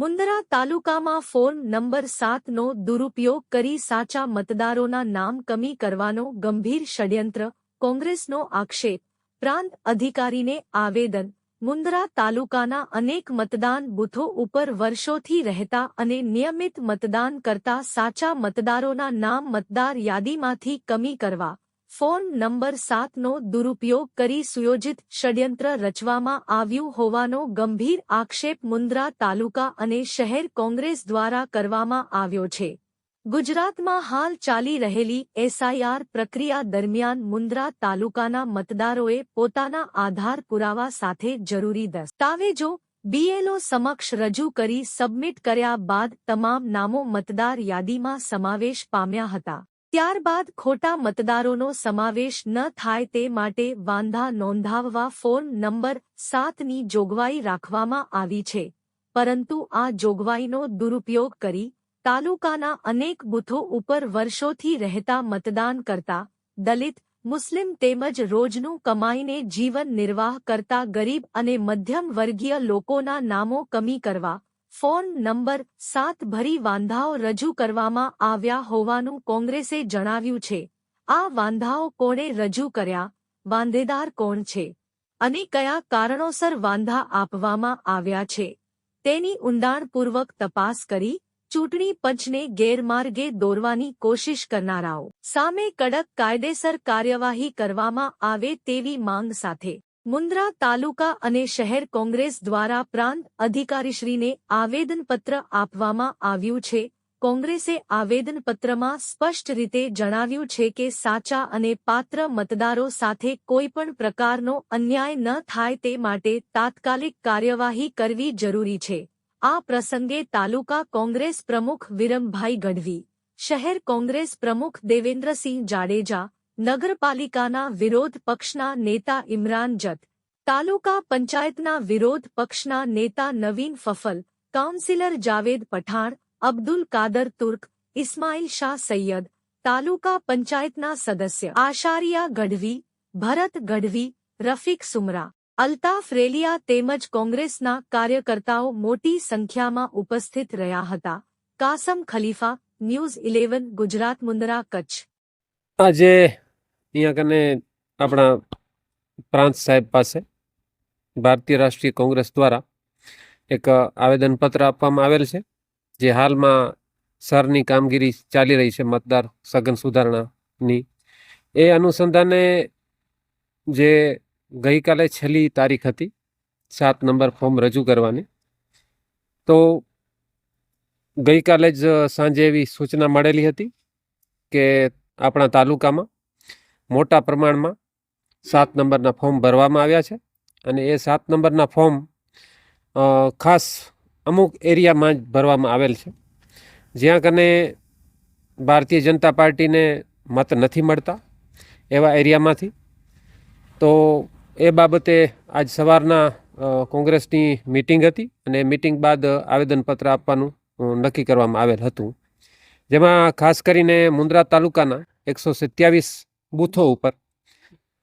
મુંદરા તાલુકામાં phone number સાતનો દુરુપયોગ કરી સાચા મતદારોના નામ કમી કરવાનો ગંભીર ષડયંત્ર કોંગ્રેસનો આક્ષેપ. પ્રાંત અધિકારીને આવેદન. મુંદરા તાલુકાના અનેક મતદાન બૂથો ઉપર વર્ષોથી રહેતા અને નિયમિત મતદાન કરતા સાચા મતદારોના નામ મતદાર યાદીમાંથી કમી કરવા ફોન નંબર સાતનો દુરુપયોગ કરી સુયોજિત ષડયંત્ર રચવામાં આવ્યું હોવાનો ગંભીર આક્ષેપ મુન્દ્રા તાલુકા અને શહેર કોંગ્રેસ દ્વારા કરવામાં આવ્યો છે. ગુજરાતમાં હાલ ચાલી રહેલી એસઆઈઆર પ્રક્રિયા દરમિયાન મુન્દ્રા તાલુકાના મતદારોએ પોતાના આધાર પુરાવા સાથે જરૂરી દસ્તાવેજો બીએલઓ સમક્ષ રજૂ કરી સબમિટ કર્યા બાદ તમામ નામો મતદાર યાદીમાં સમાવેશ પામ્યા હતા. ત્યારબાદ ખોટા મતદારોનો સમાવેશ ન થાય તે માટે વાંધા નોંધાવવા ફોન નંબર સાતની જોગવાઈ રાખવામાં આવી છે. પરંતુ આ જોગવાઈનો દુરુપયોગ કરી તાલુકાના અનેક બૂથો ઉપર વર્ષોથી રહેતા મતદાન કરતા દલિત, મુસ્લિમ તેમજ રોજનું કમાઈને જીવન નિર્વાહ કરતા ગરીબ અને મધ્યમ વર્ગીય લોકોના નામો કમી કરવા ફોન નંબર સાત ભરી વાંધાઓ રજૂ કરવામાં આવ્યા હોવાનું કોંગ્રેસે જણાવ્યું છે. આ વાંધાઓ કોણે રજૂ કર્યા? વાંધેદાર કોણ છે? અને કયા કારણોસર વાંધા આપવામાં આવ્યા છે? તેની ઊંડાણપૂર્વક તપાસ કરી, ચૂંટણી પંચને ગેરમાર્ગે દોરવાની કોશિશ કરનારાઓ સામે કડક કાયદેસર કાર્યવાહી કરવામાં આવે તેવી માંગ સાથે મુન્દ્રા તાલુકા અને શહેર કોંગ્રેસ દ્વારા પ્રાંત અધિકારીશ્રીને આવેદનપત્ર આપવામાં આવ્યું છે. કોંગ્રેસે આવેદનપત્રમાં સ્પષ્ટ રીતે જણાવ્યું છે કે સાચા અને પાત્ર મતદારો સાથે કોઈપણ પ્રકારનો અન્યાય ન થાય તે માટે તાત્કાલિક કાર્યવાહી કરવી જરૂરી છે. આ પ્રસંગે તાલુકા કોંગ્રેસ પ્રમુખ વિરમભાઈ ગઢવી, શહેર કોંગ્રેસ પ્રમુખ દેવેન્દ્રસિંહ જાડેજા નગરપાલિકાના વિરોધ પક્ષના નેતા ઇમરાન જત, તાલુકા પંચાયતના વિરોધ પક્ષના નેતા નવીન ફફલ, કાઉન્સિલર જાવેદ પઠાણ, અબ્દુલ કાદર તુર્ક, ઇસ્માઇલ શાહ સૈયદ, તાલુકા પંચાયતના સદસ્ય આશારિયા ગઢવી, ભરત ગઢવી, રફીક સુમરા, અલ્તાફ રેલિયા તેમજ કોંગ્રેસના કાર્યકર્તાઓ મોટી સંખ્યામાં ઉપસ્થિત રહ્યા હતા. Kasam Khalifa, News Eleven, Gujarat Mundra Kutch. આજે અહીંયા કને આપણા પ્રાંત સાહેબ પાસે ભારતીય રાષ્ટ્રીય કોંગ્રેસ દ્વારા એક આવેદનપત્ર આપવામાં આવેલ છે, જે હાલમાં સરની કામગીરી ચાલી રહી છે મતદાર સઘન સુધારણાની. એ અનુસંધાને જે ગઈકાલે છેલ્લી તારીખ હતી, સાત નંબર ફોર્મ રજૂ કરવાની, તો ગઈકાલે જ સાંજે એવી સૂચના મળેલી હતી કે આપણા તાલુકામાં મોટા પ્રમાણમાં સાત નંબરના ફોર્મ ભરવામાં આવ્યા છે. અને એ સાત નંબરના ફોર્મ ખાસ અમુક એરિયામાં જ ભરવામાં આવેલ છે. જ્યાં કને ભારતીય જનતા પાર્ટીને મત નથી મળતા એવા એરિયામાંથી. તો એ બાબતે આજ સવારના કોંગ્રેસની મિટિંગ હતી અને મિટિંગ બાદ આવેદનપત્ર આપવાનું નક્કી કરવામાં આવેલ હતું. જેમાં ખાસ કરીને મુન્દ્રા તાલુકાના એકસો સત્યાવીસ બૂથો ઉપર.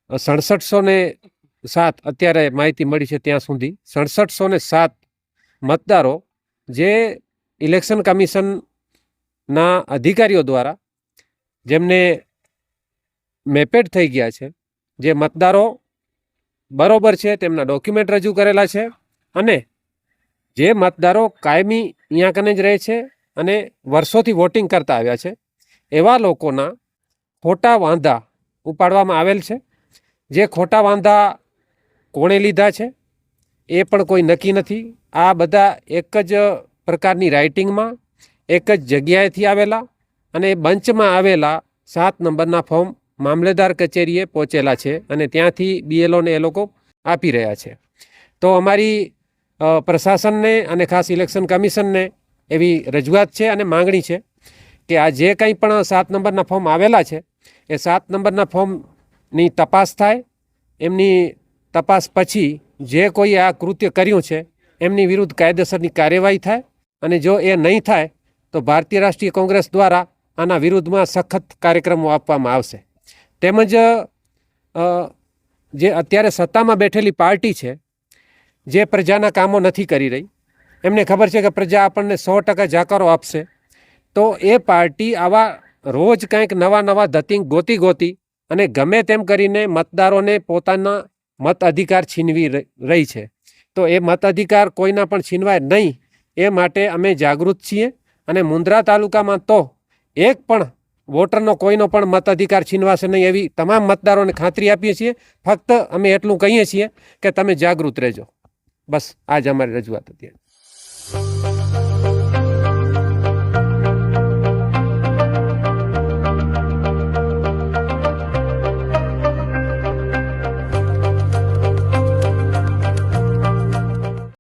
સડસઠસો ને સાત અત્યારે માહિતી મળી છે ત્યાં સુધી. સડસઠસો ને સાત મતદારો જે ઇલેક્શન કમિશનના અધિકારીઓ દ્વારા જેમને મેપેડ થઈ ગયા છે, જે મતદારો બરોબર છે, તેમના ડોક્યુમેન્ટ રજૂ કરેલા છે અને જે મતદારો કાયમી અહીંયા કને જ રહે છે અને વર્ષોથી વોટિંગ કરતા આવ્યા છે, એવા લોકોના ખોટા વાંધા ઉપાડવામાં આવેલ છે. જે ખોટા વાંધા કોણે લીધા છે, એ પણ કોઈ નક્કી નથી. આ બધા એક જ પ્રકારની રાઇટિંગમાં, એક જ જગ્યાએથી આવેલા અને બંચમાં આવેલા સાત નંબરના ફોર્મ મામલેદાર કચેરીએ પહોંચેલા છે અને ત્યાંથી બીએલઓને એ લોકો આપી રહ્યા છે. તો અમારી પ્રશાસનને અને ખાસ ઇલેક્શન કમિશનને એવી રજૂઆત છે અને માંગણી છે કે આ જે કંઈ પણ સાત નંબરના ફોર્મ આવેલા છે એ સાત નંબરના ફોર્મની તપાસ થાય. એમની તપાસ પછી જે કોઈ આ કૃત્ય કર્યું છે, એમની વિરુદ્ધ કાયદેસરની કાર્યવાહી થાય અને જો એ નહીં થાય, તો ભારતીય રાષ્ટ્રીય કોંગ્રેસ દ્વારા આના વિરુદ્ધમાં સખત કાર્યક્રમો આપવામાં આવશે. તેમજ જે અત્યારે સત્તામાં બેઠેલી પાર્ટી છે, જે પ્રજાના કામો નથી કરી રહી. એમને ખબર છે કે પ્રજા આપણને સો ટકા જાકારો આપશે. તો એ પાર્ટી આવા રોજ કંઈક નવા નવા ધતિંગ ગોતી ગોતી અને ગમે તેમ કરીને મતદારોને પોતાના મત અધિકાર છીનવી રહી છે. તો એ મત અધિકાર કોઈના પણ છીનવાય નહીં, એ માટે અમે જાગૃત છીએ અને મુન્દ્રા તાલુકામાં તો એક પણ વોટરનો કોઈનો પણ મત અધિકાર છીનવાશે નહીં એવી તમામ મતદારોને ખાતરી આપીએ છીએ. ફક્ત અમે એટલું કહીએ છીએ કે તમે જાગૃત રહેજો. બસ, આજ અમારી રજૂઆત હતી.